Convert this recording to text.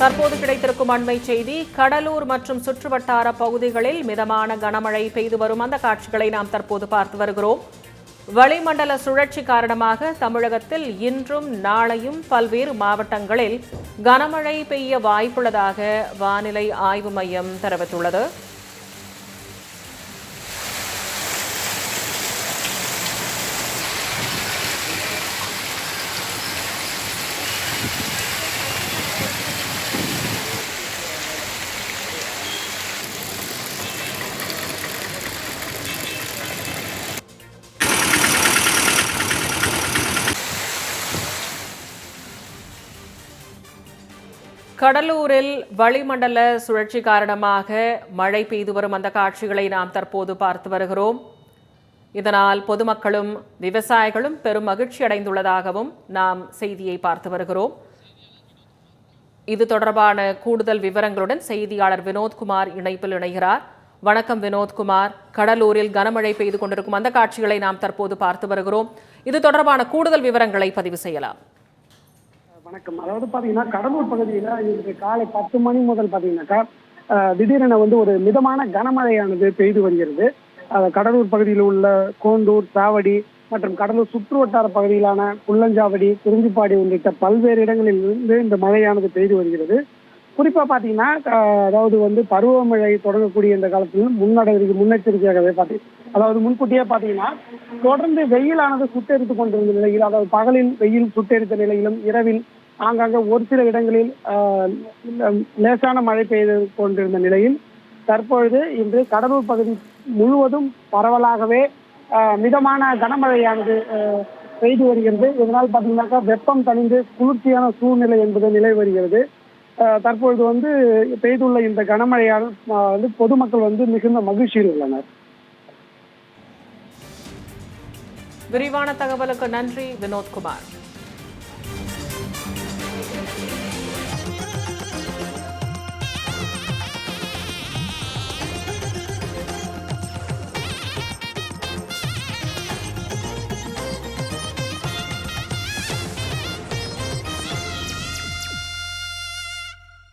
தற்போது கிடைத்திருக்கும் அண்மை செய்தி கடலூர் மற்றும் சுற்றுவட்டார பகுதிகளில் மிதமான கனமழை பெய்து வரும். அந்த காட்சிகளை நாம் தற்போது பார்த்து வருகிறோம். வளிமண்டல சுழற்சி காரணமாக தமிழகத்தில் இன்றும் நாளையும் பல்வேறு மாவட்டங்களில் கனமழை பெய்ய வாய்ப்புள்ளதாக வானிலை ஆய்வு மையம் தெரிவித்துள்ளது. கடலூரில் வளிமண்டல சுழற்சி காரணமாக மழை பெய்து வரும் அந்த காட்சிகளை நாம் தற்போது பார்த்து வருகிறோம். இதனால் பொதுமக்களும் விவசாயிகளும் பெரும் மகிழ்ச்சி அடைந்துள்ளதாகவும் நாம் செய்தியை பார்த்து வருகிறோம். இது தொடர்பான கூடுதல் விவரங்களுடன் செய்தியாளர் வினோத்குமார் இணைப்பில் இணைகிறார். வணக்கம் வினோத்குமார். கடலூரில் கனமழை பெய்து கொண்டிருக்கும் அந்த காட்சிகளை நாம் தற்போது பார்த்து வருகிறோம். இது தொடர்பான கூடுதல் விவரங்களை பதிவு செய்யலாம். வணக்கம். அதாவது பாத்தீங்கன்னா கடலூர் பகுதியில இன்றைக்கு காலை பத்து மணி முதல் பாத்தீங்கன்னாக்கா திடீரென வந்து ஒரு மிதமான கனமழையானது பெய்து வருகிறது. கடலூர் பகுதியில் உள்ள கோண்டூர் சாவடி மற்றும் கடலூர் சுற்று வட்டார பகுதியிலான புள்ளஞ்சாவடி குறிஞ்சிப்பாடி உள்ளிட்ட பல்வேறு இடங்களில் இருந்து இந்த மழையானது பெய்து வருகிறது. குறிப்பா பாத்தீங்கன்னா அதாவது வந்து பருவமழை தொடங்கக்கூடிய இந்த காலத்தில் முன்னடை முன்னெச்சரிக்கையாகவே பார்த்து அதாவது முன்கூட்டியே பாத்தீங்கன்னா தொடர்ந்து வெயிலானது சுட்டெரித்து கொண்டிருந்த நிலையில் அதாவது பகலில் வெயில் சுட்டெரித்த நிலையிலும் இரவில் ஆங்காங்கே ஒரு சில இடங்களில் லேசான மழை பெய்து கொண்டிருந்த நிலையில் தற்பொழுது இன்று கடலூர் பகுதி முழுவதும் பரவலாகவே ஆஹ், மிதமான கனமழையானது ஆஹ், பெய்து வருகிறது. இதனால் பார்த்தீங்கன்னாக்கா வெப்பம் தணிந்து குளிர்ச்சியான சூழ்நிலை என்பது நிலை வருகிறது. ஆஹ், தற்பொழுது வந்து பெய்துள்ள இந்த கனமழையால் வந்து பொதுமக்கள் வந்து மிகுந்த மகிழ்ச்சியில் உள்ளனர். விரிவான தகவலுக்கு நன்றி வினோத்குமார்.